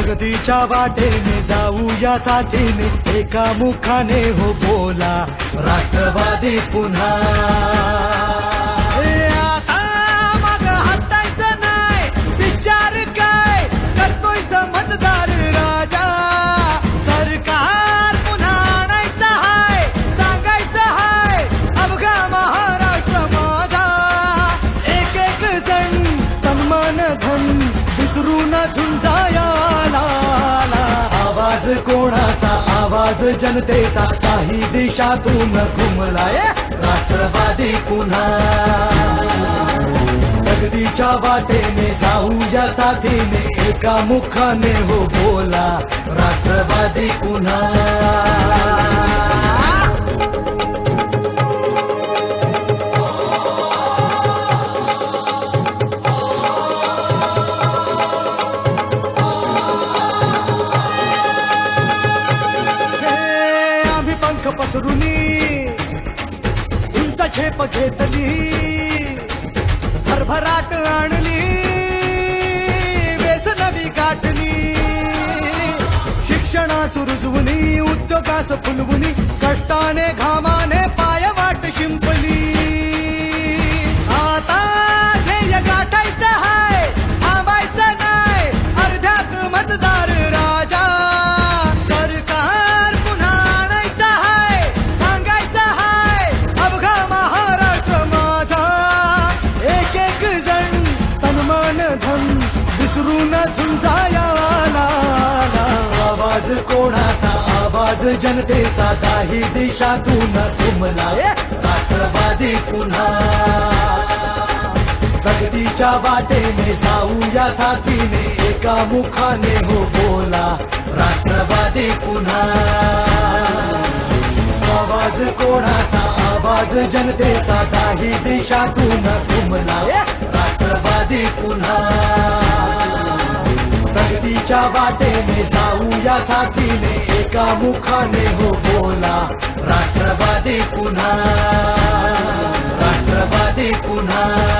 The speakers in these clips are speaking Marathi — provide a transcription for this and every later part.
प्रगतीच्या वाटेने जाऊया साथीने. एका मुखाने हो बोला राष्ट्रवादी पुन्हा. ए, आता माग हटायचं नाही. विचार काय? करतोय समजदार राजा. सरकार पुन्हा आणायचं हाय सांगायचं हाय. अवघा महाराष्ट्र माझा. एक एक जण तन्मान धन विसरून झुंजाया आवाज जनतेचा काही दिशातून घुमलाय. राष्ट्रवादी पुन्हा. प्रगतीच्या वाटेने जाऊया साथीने एका मुखाने हो बोला राष्ट्रवादी पुन्हा. पंख पसरुनी उंच झेप घेतली. भरभराट आणली. नवी गाठली. शिक्षणा सुरुजवुनी उद्योगास फुलवुनी कष्टाने घामाने पाय वाट शिंपली. आता ध्येय गाठायचं विसरून झुंजाया आवाज कोणाचा? आवाज जनतेचा. काही दिशातून तुमला राष्ट्रवादी पुन्हा. प्रगतीच्या वाटेने जाऊया साथीने. एका मुखाने हो बोला. राष्ट्रवादी पुन्हा. आवाज कोणाचा? आवाज जनतेचा. काही दिशातून तुमला राष्ट्रवादी पुन्हा. प्रगतीच्या वाटेने जाऊया साथीने. एका मुखाने हो बोला राष्ट्रवादी पुन्हा राष्ट्रवादी पुन्हा.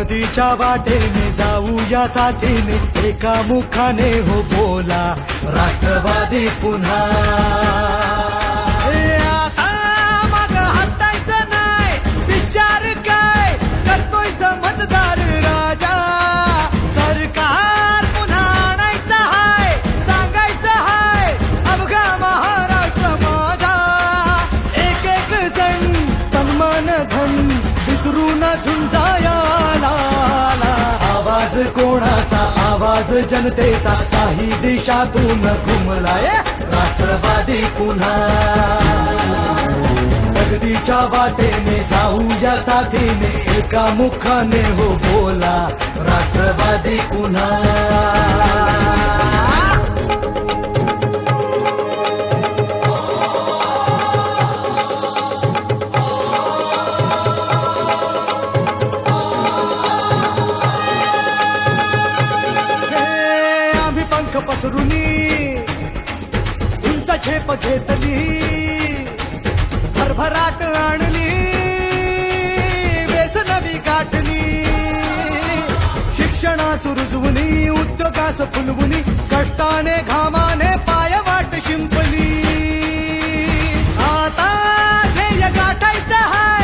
प्रगतीच्या वाटेने जाऊया साथीने एका मुखाने हो बोला राष्ट्रवादी पुन्हा. ए, हटायचं नाही विचार काय? करतोय समजदार राजा. सरकार पुन्हा आणायचं हाय सांगायचं हाय अवघा महाराष्ट्र माझा. एक एक जण तन्मान धन विसरू झुंजाया आवाज आवाज जनतेचा काही दिशातून घुमलाय. राष्ट्रवादी पुन्हा. प्रगतीच्या वाटेने साहूच्या साथीने एका मुखाने हो बोला. राष्ट्रवादी पुन्हा. झेप घेतली भरभराट आणली नवी गाठली. शिक्षणास रुजवुनी उद्योगास फुलवुनी कष्टाने घामाने पाय वाट शिंपली. आता ध्येय गाठायचं हाय.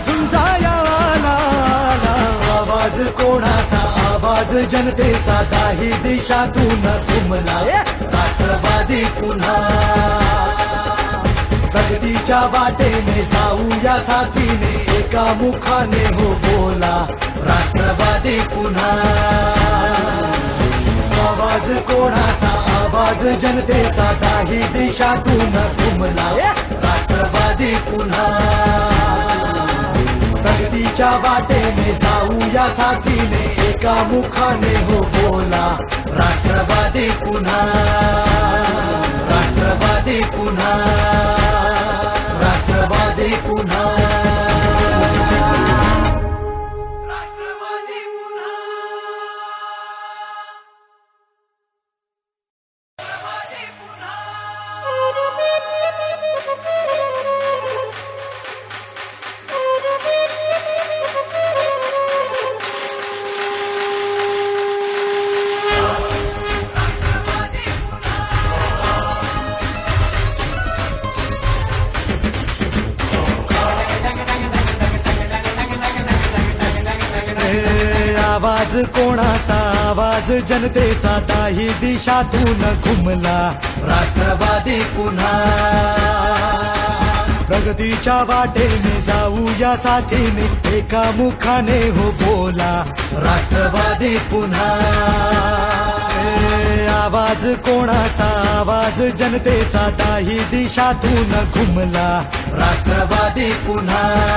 विसरून झुंजाया आवाज कोणाचा? आवाज जनतेचा. दाही दिशातून तुमला. राष्ट्रवादी पुन्हा. प्रगतीच्या वाटेने जाऊया साथीने. एका मुखाने हो बोला. राष्ट्रवादी पुन्हा. आवाज कोणाचा? आवाज जनतेचा. दाही दिशातून तुमला. राष्ट्रवादी पुन्हा. प्रगतीच्या वाटेने जाऊया साथीने. एका मुखाने हो बोला राष्ट्रवादी पुन्हा राष्ट्रवादी पुन्हा. आवाज कोणाचा? आवाज जनतेचा. दाही दिशातून घुमला. राष्ट्रवादी पुन्हा. प्रगतीच्या वाटेने जाऊया साथीने एका मुखाने हो बोला. राष्ट्रवादी पुन्हा. आवाज कोणाचा? आवाज जनतेचा. दाही दिशातून घुमला. राष्ट्रवादी पुन्हा.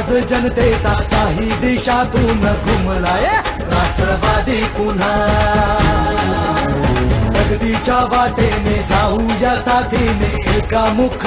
आवाज जनतेचा काही दिशातून घुमलाय. राष्ट्रवादी पुन्हा. अगदीच्या वाटेने जाऊया साथीने एका मुख